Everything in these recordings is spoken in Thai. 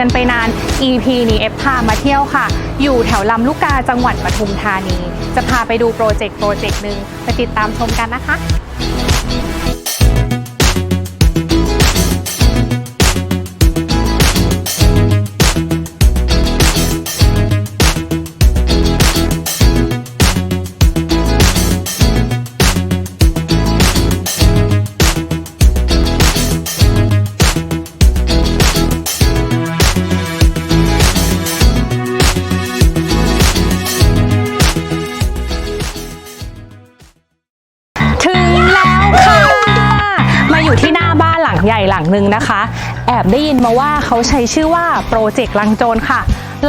กันไปนาน EP นี้เอฟพามาเที่ยวค่ะ อยู่แถวลำลูกกาจังหวัดปทุมธานี จะพาไปดูโปรเจกต์โปรเจกต์หนึ่งไปติดตามชมกันนะคะ หนึ่งนะคะ แอบได้ยินมาว่าเขาใช้ชื่อว่าโปรเจกต์ลังโจรค่ะ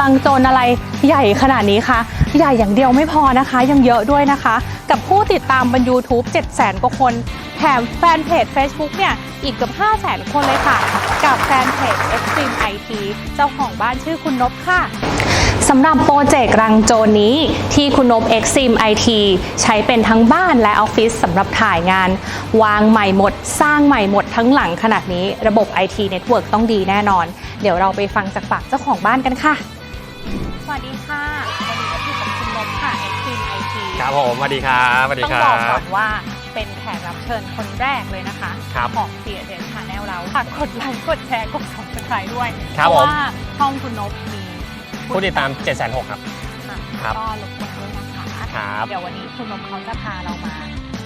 ลังโจรอะไรใหญ่ขนาดนี้คะใหญ่อย่างเดียวไม่พอนะคะ ยังเยอะด้วยนะคะ กับผู้ติดตามบน YouTube 7 0 0 0 0กว่าคน แถมแฟนเพจ Facebook เนี่ย อีกเกือบ5 0 0 0 0 0 คนเลยค่ะ กับแฟนเพจ Extreme IT เจ้าของบ้านชื่อคุณนบค่ะ สำหรับโปรเจกต์รังโจรนี้ ที่คุณนบ X Sim IT ใช้เป็นทั้งบ้านและออฟฟิศสำหรับถ่ายงาน วางใหม่หมด สร้างใหม่หมดทั้งหลังขนาดนี้ระบบ IT Network ต้องดีแน่นอน เดี๋ยวเราไปฟังจากปากเจ้าของบ้านกันค่ะ สวัสดีค่ะวันนี้ก็อยู่กับคุณนบค่ะ X Sim IT ครับผมสวัสดีครับสวัสดีต้องครับอกก่บ อนว่าเป็นแขกรับเชิญคนแรกเลยนะคะ ครับของ c ียเดนชาแนลเราฝากกดไลค์กดแชร์กด subscribe ด้วยครับเพผมราะว่าช่องคุณนบมี ผู้ติดตาม 7 6 0 0 0ครับ ค่ะครับ ก็รบกวนด้วยนะคะครับเดี๋ยววันนี้คุณนมเขาจะพาเรามา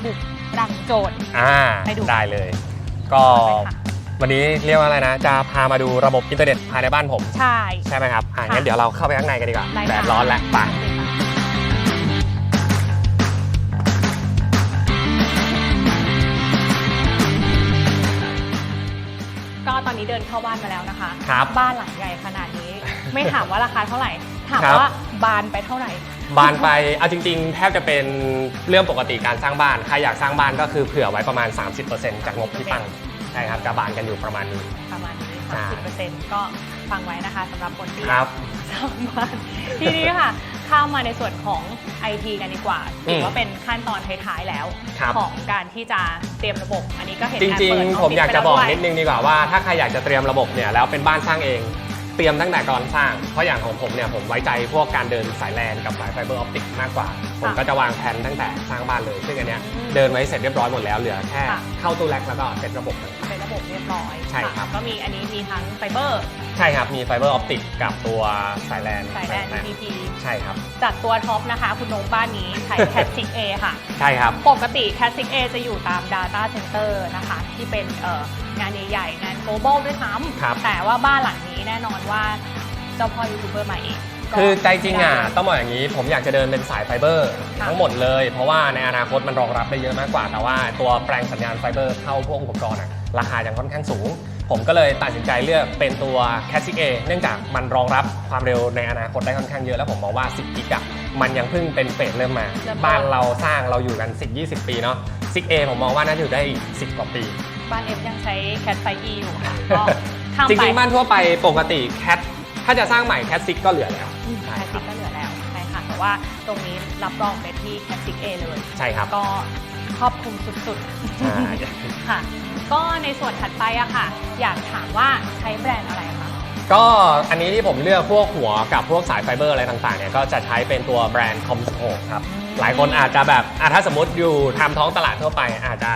บุกรังโจรอ่าไปดู ได้เลย ก็ไปค่ะวันนี้เรียกว่าอะไรนะ จะพามาดูระบบอินเทอร์เน็ตภายในบ้านผม ใช่ ใช่ไหมครับอ่าค่ะงั้นเดี๋ยวเราเข้าไปข้างในกันดีกว่าได้แดค่ะดร้อนแล้วไป ก็ตอนนี้เดินเข้าบ้านมาแล้วนะคะ ครับ บ้านหลังใหญ่ขนาดนี้ ไม่ถามว่าราคาเท่าไหร่ ถามครับว่าบานไปเท่าไหร่ บานไปเอาจริง ๆ แทบจะเป็นเรื่องปกติการสร้างบ้านใครอยากสร้างบ้านก็คือเผื่อไว้ประมาณ 30%จากงบที่ตั้งใช่ครับจะบานกันอยู่ประมาณนี้ประมาณนี้ใช่30%ก็ฟังไว้นะคะสำหรับคนที่ครับสร้างบ้านทีนี้ค่ะเข้ามาในส่วนของ IT กันดีกว่าถือว่าเป็นขั้นตอนท้ายๆแล้วครับของการที่จะเตรียมระบบ อันนี้ก็เห็นจการริงเปิดๆผมอยากจะบอกนิดดนึงดีกว่าว่าถ้าใครอยากจะเตรียมระบบเนี่ยแล้วเป็นบ้านสร้างเอง เตรียมตั้งแต่ก่อนสร้าง เพราะอย่างของผมเนี่ยผมไว้ใจพวกการเดินสายแลนกับสายไฟเบอร์ออปติกมากกว่า ผมก็จะวางแผนตั้งแต่สร้างบ้านเลย ซึ่งอันเนี้ยเดินไว้เสร็จเรียบร้อยหมดแล้วเหลือแค่เข้าตู้แร็กแล้วก็เซตระบบต่างเป็นระบบเรียบร้อยใช่ครับะก็มีอันนี้มีทั้งไฟเบอร์ๆใช่ครับมีไฟเบอร์ออปติกกับตัวสายแลนสายแลน EPP ใช่ครับ จากตัวท็อปนะคะ คุณนงบ้านนี้ใช้ Cat 6 A ค่ะ ใช่ครับ ปกติ Cat 6 A จะอยู่ตาม Data Center นะคะ ที่เป็นเอ่อ งานใหญ่ๆงาน global ด้วยซ้ครับำแต่ว่าบ้านหลังนี้แน่นอนว่าเจ้าพ่อยูทูบเบอร์มาเองก็คือใจจริงอะ ไม่ได้ ต้องบอกอย่างนี้ผมอยากจะเดินเป็นสายไฟเบอร์ ค่ะ ทั้งหมดเลย เพราะว่าในอนาคตมันรองรับได้เยอะมากกว่า แต่ว่าตัวแปลงสัญญาณไฟเบอร์เข้าพวกอุปกรณ์อะราคายังค่อนข้างสูง ผมก็เลยตัดสินใจเลือกเป็นตัว c a s i c A เนื่องจากมันรองรับความเร็วในอนาคตได้ค่อนข้างเยอะ แล้วผมมองว่า 10 กิกะมันยังเพิ่งเป็นเฟสเริ่มมา เริ่มต้น บ้านเราสร้างเราอยู่กัน 10-20 ปีเนาะ 6A ผมมองว่าน่าจะอยู่ได้อีก10 กว่าปี บ้านเอฟยังใช้ Cat 5 E อยู่ค่ะก็ข้ามจไปริงๆบ้านทั่วไปปกติแคทถ้าจะสร้างใหม่ Cat 6ก็เหลือแล้วอืมใช่ Cat ครับ6ก็เหลือแล้วใช่ค่ะแต่ว่าตรงนี้รับรองไปที่ Cat 6 A เลย ใช่ครับก็ครอบคลุมสุดใช่ ๆ ค่ะ ก็ในส่วนถัดไปอะค่ะ อยากถามว่าใช้แบรนด์อะไรคะก็อันนี้ที่ผมเลือกพวกหัวกับพวกสายไฟเบอร์อะไรต่างๆเนี่ยก็จะใช้เป็นตัวแบรนด์คอมสโคปครับ หลายคนอาจจะแบบอะถ้าสมมติอยู่ทำท้องตลาดทั่วไป อาจจะ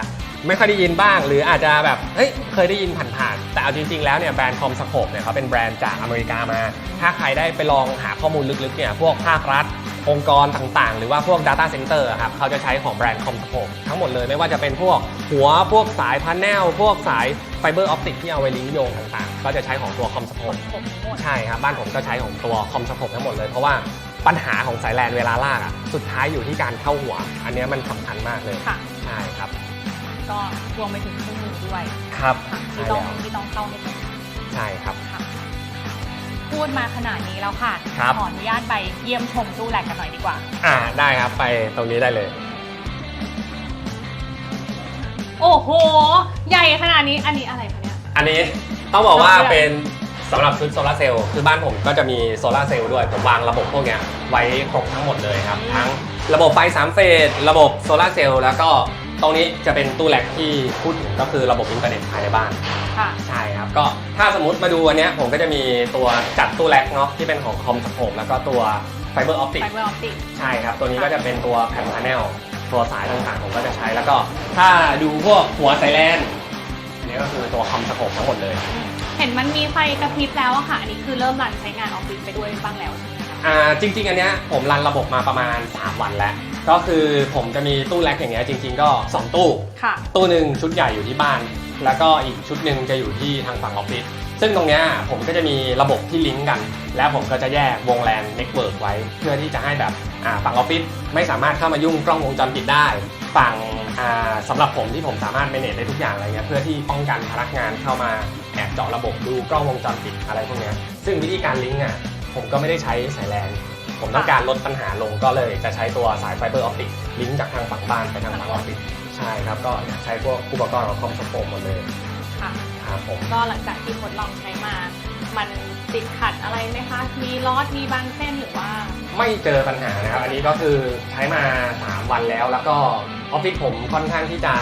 ไม่ค่อยได้ยินบ้าง หรืออาจจะแบบเฮ้ยเคยได้ยินผ่านๆแต่เอาจริงๆแล้วเนี่ยแบรนด์คอมสโคปเนี่ยเขาเป็นแบรนด์จากอเมริกามา ถ้าใครได้ไปลองหาข้อมูลลึกๆเนี่ยพวกภาครัฐ องค์กรต่างๆ หรือว่าพวก Data Center อะครับเขาจะใช้ของแบรนด์คอมสโคปทั้งหมดเลยไม่ว่าจะเป็นพวกหัวพวกสายพาเนลพวกสายไฟเบอร์ออปติกที่เอาไว้ลิงก์โยงต่างๆ ก็จะใช้ของตัวคอมสโคปใช่ครับบ้านผมก็ใช้ของตัวคอมสโคปทั้งหมดเลยเพราะว่า ปัญหาของสายแลนเวลาลากอะสุดท้ายอยู่ที่การเข้าหัว อันเนี้ยมันสำคัญมากเลยค่ะ ใช่ครับ ก็รวมไปถึงเครื่องมือด้วยครับค่ะใช่ที่ต้องแล้ว ที่ต้องเข้าให้ตรงใช่ครับ ค่ะพูดมาขนาดนี้แล้วค่ะครับ ขออนุญาตไปเยี่ยมชมตู้แลกกันหน่อยดีกว่า อ่าได้ครับไปตรงนี้ได้เลย โอ้โห ใหญ่ขนาดนี้อันนี้อะไรคะเนี่ย อันนี้ต้องบอกว่าโซลาร์เป็น สำหรับชุดโซลาร์เซลล์คือบ้านผมก็จะมีโซลาร์เซลล์ด้วย ผมวางระบบพวกเนี้ยไว้ครบทั้งหมดเลยครับ ทั้งระบบไฟ3เฟสระบบโซลาร์เซลล์แล้วก็ตรงนี้จะเป็นตู้แล็กที่พูดถึงก็คือระบบอินเทอร์เน็ตภายในบ้าน ค่ะ ใช่ครับ ก็ถ้าสมมติมาดูอันเนี้ยผมก็จะมีตัวจัดตู้แล็กเนาะที่เป็นของคอมสโคปแล้วก็ตัวไฟเบอร์ออปติก ไฟเบอร์ออปติก ใช่ครับ ตัวนี้ก็จะเป็นตัวแผ่นพาเนลตัวสายต่างๆ ผมก็จะใช้แล้วก็ถ้าดูพวกหัวไซแลนอันนี้ก็คือตัวคอมสโคปทั้งหมดเลย เห็นมันมีไฟกระพริบแล้วอะค่ะ อันนี้คือเริ่มรันใช้งานออฟฟิศไปด้วยบ้างแล้วใช่ไหมคะอ่าจริง ๆ อันเนี้ยผมรันระบบมาประมาณ 3 วันแล้ว ก็คือผมจะมีตู้แล็กอย่างเงี้ยจริง ๆ ก็ 2 ตู้ ค่ะ ตู้หนึ่งชุดใหญ่อยู่ที่บ้าน แล้วก็อีกชุดหนึ่งจะอยู่ที่ทางฝั่งออฟฟิศซึ่งตรงเนี้ยผมก็จะมีระบบที่ลิงก์กัน แล้วผมก็จะแยกวงแลนเน็ตเวิร์กไว้ เพื่อที่จะให้แบบอ่าฝั่งออฟฟิศไม่สามารถเข้ามายุ่งกล้องวงจรปิดได้ ฝั่งอ่าสำหรับผมที่ผมสามารถ manage ได้ทุกอย่างอะไรเงี้ยเพื่อที่ป้องกันพนักงานเข้ามา แอบเจาะระบบดูกล้องวงจรปิดอะไรพวกเนี้ยซึ่งวิธีการลิงก์อะผมก็ไม่ได้ใช้สายแลนผมต้องการลดปัญหาลงก็เลยจะใช้ตัวสายไฟเบอร์ออปติกลิงก์จากทางฝั่งบ้านไปทางฝั่งออฟฟิศใช่ครับก็ใช้พวกอุปกรณ์ของคอมสโปมหมดเลยค่ะครับผมก็หลังจากที่ทดลองใช้มา มันติดขัดอะไรไหมคะ มีลอสมีบางเส้นหรือว่า ไม่เจอปัญหานะครับ อันนี้ก็คือใช้มา 3 วันแล้ว แล้วก็ออฟฟิศผมค่อนข้างที่จะ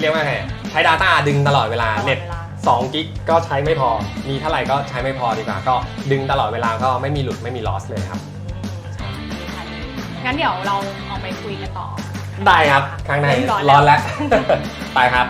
เรียกว่าไงใช้ Data ดึงตลอดเวลาตลอดเน็ตเวลา 2กิกก็ใช้ไม่พอ มีเท่าไหร่ก็ใช้ไม่พอดีกว่า ก็ดึงตลอดเวลาก็ไม่มีหลุดไม่มีลอสเลยครับดีค่ะดีงั้นเดี๋ยวเราออกไปคุยกันต่อ ได้ครับ ข้างในเริ่มร้อนแล้วร้อนแล้ว ไปครับ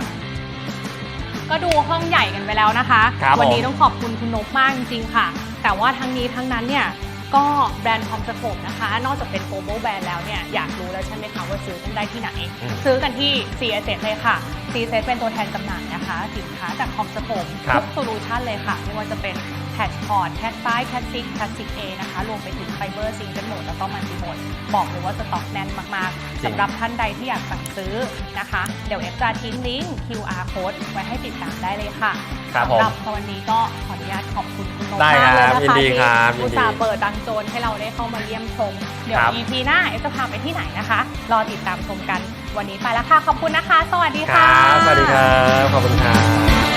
ก็ดูห้องใหญ่กันไปแล้วนะคะครับวันี้ผมต้องขอบคุณคุณนกมากจริงๆค่ะ แต่ว่าทั้งนี้ทั้งนั้นเนี่ย ก็แบรนด์คอมสโคปนะคะ นอกจากเป็นโ l o บ a l แบรนด์แล้วเนี่ย อยากรู้แล้วใช่ไหมคะว่าซื้อกันได้ที่ไหนอืมซื้อกันที่ CSS เลยค่ะ CSS เป็นตัวแทนจำหน่ายนะคะ สินค้าจากคอมสโคปครับทุกโซลูชันเลยค่ะ ไม่ว่าจะเป็น แท็ชพอร์ตแท็ชซ้ายแท็ชซิกแท็ชซิกเอนะคะรวมไปถึงไฟเบอร์ซิงเกิลโหมดแล้วก็มันติโหมดบอกเลยว่าสต็อกแน่นมากๆสำหรับท่านใดที่อยากสั่งซื้อนะคะ เดี๋ยวเอฟจะทิ้งลิงก์ QR code ไว้ให้ติดตามได้เลยค่ะครับผสำหมรับวันนี้ก็ขออนุญาตขอบคุณคุณนกได้มากเลยครับนะคะยินดีครับยินดีที่อุตส่าห์เปิดดังโจรให้เราได้เข้ามาเยี่ยมชม เดี๋ยวครับ EP หน้าเอฟจะพาไปที่ไหนนะคะ รอติดตามชมกัน วันนี้ไปแล้วค่ะ ขอบคุณนะคะ สวัสดีคค่ะรับสวัสดีครับ ขอบคุณครับ